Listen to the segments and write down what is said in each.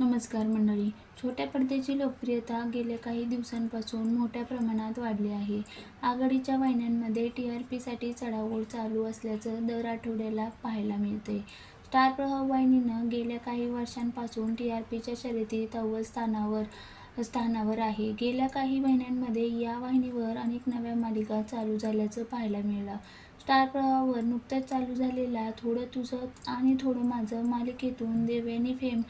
नमस्कार मंडळी. छोट्या पडद्याची लोकप्रियता गेल्या काही दिवसांपासून मोठ्या प्रमाणात वाढली आहे. आघाडीच्या वाहिन्यांमध्ये टी आर पीसाठी चढाओढ चालू असल्याचं दर आठवड्याला पाहायला मिळते. स्टार प्रवाह वाहिनीनं गेल्या काही वर्षांपासून टी आर पीच्या शर्यतीत अव्वल स्थानावर स्थानावर आहे. गेल्या काही महिन्यांमध्ये या वाहिनीवर अनेक नव्या मालिका चालू झाल्याचं पाहायला मिळालं. स्टार प्रवाहावर नुकत्याच चालू झालेला थोडं तुझं आणि थोडं माझं मालिकेतून देवयानी फेम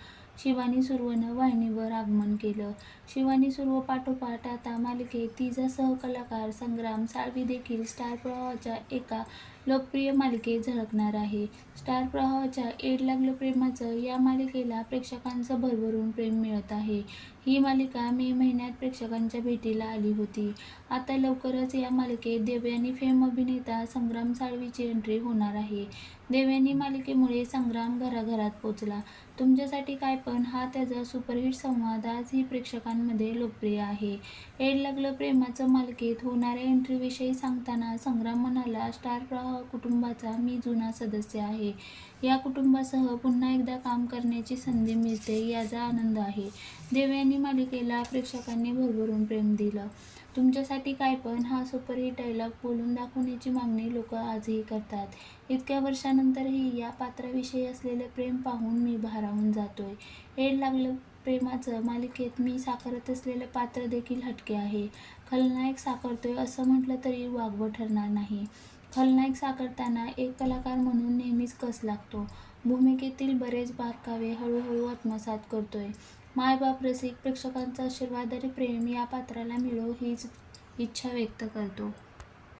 शिवानी सुर्वनं वाहिनीवर आगमन केलं. शिवानी सुर्व पाठोपाठ आता मालिकेत तिचा सहकलाकार संग्राम साळवी देखील स्टार प्रवाहाच्या एका लोकप्रिय मालिकेत झळकणार आहे. स्टार प्रवाहाच्या एड लागलं प्रेमाचं या मालिकेला प्रेक्षकांचं भरभरून प्रेम मिळत आहे. ही मालिका मे महिन्यात प्रेक्षकांच्या भेटीला आली होती. आता लवकरच या मालिकेत देवयानी फेम अभिनेता संग्राम साळवीची एंट्री होणार आहे. देवयानी मालिकेमुळे संग्राम घराघरात पोचला तुमच्यासाठी काय पण हा त्याचा सुपरहिट संवाद आजही प्रेक्षकांमध्ये लोकप्रिय आहे. एड लागलं प्रेमाचं मालकीत होणाऱ्या एंट्रीविषयी सांगताना संग्राम म्हणाला स्टार प्रवाह कुटुंबाचा मी जुना सदस्य आहे. या कुटुंबासह पुन्हा एकदा काम करण्याची संधी मिळते याचा आनंद आहे. देव यांनी मालिकेला प्रेक्षकांनी भरभरून प्रेम दिलं. तुमच्यासाठी काय पण हा सुपरहिट डायलॉग बोलून दाखवण्याची मागणी लोक आजही करतात. इतक्या वर्षानंतरही या पात्राविषयी असलेले प्रेम पाहून मी भारा राहून जातोय. एड लागलं प्रेमाचं. मालिकेत मी साकारत असलेलं पात्र देखील हटके आहे. खलनायक साकारतोय असं म्हटलं तरी वागवं ठरणार नाही. खलनायक साकारताना एक कलाकार म्हणून नेहमीच कस लागतो? भूमिकेतील बरेच बारकावे हळूहळू आत्मसात करतोय. मायबाप रसिक प्रेक्षकांचा आशीर्वाद आणि प्रेम या पात्राला मिळो हीच इच्छा व्यक्त करतो.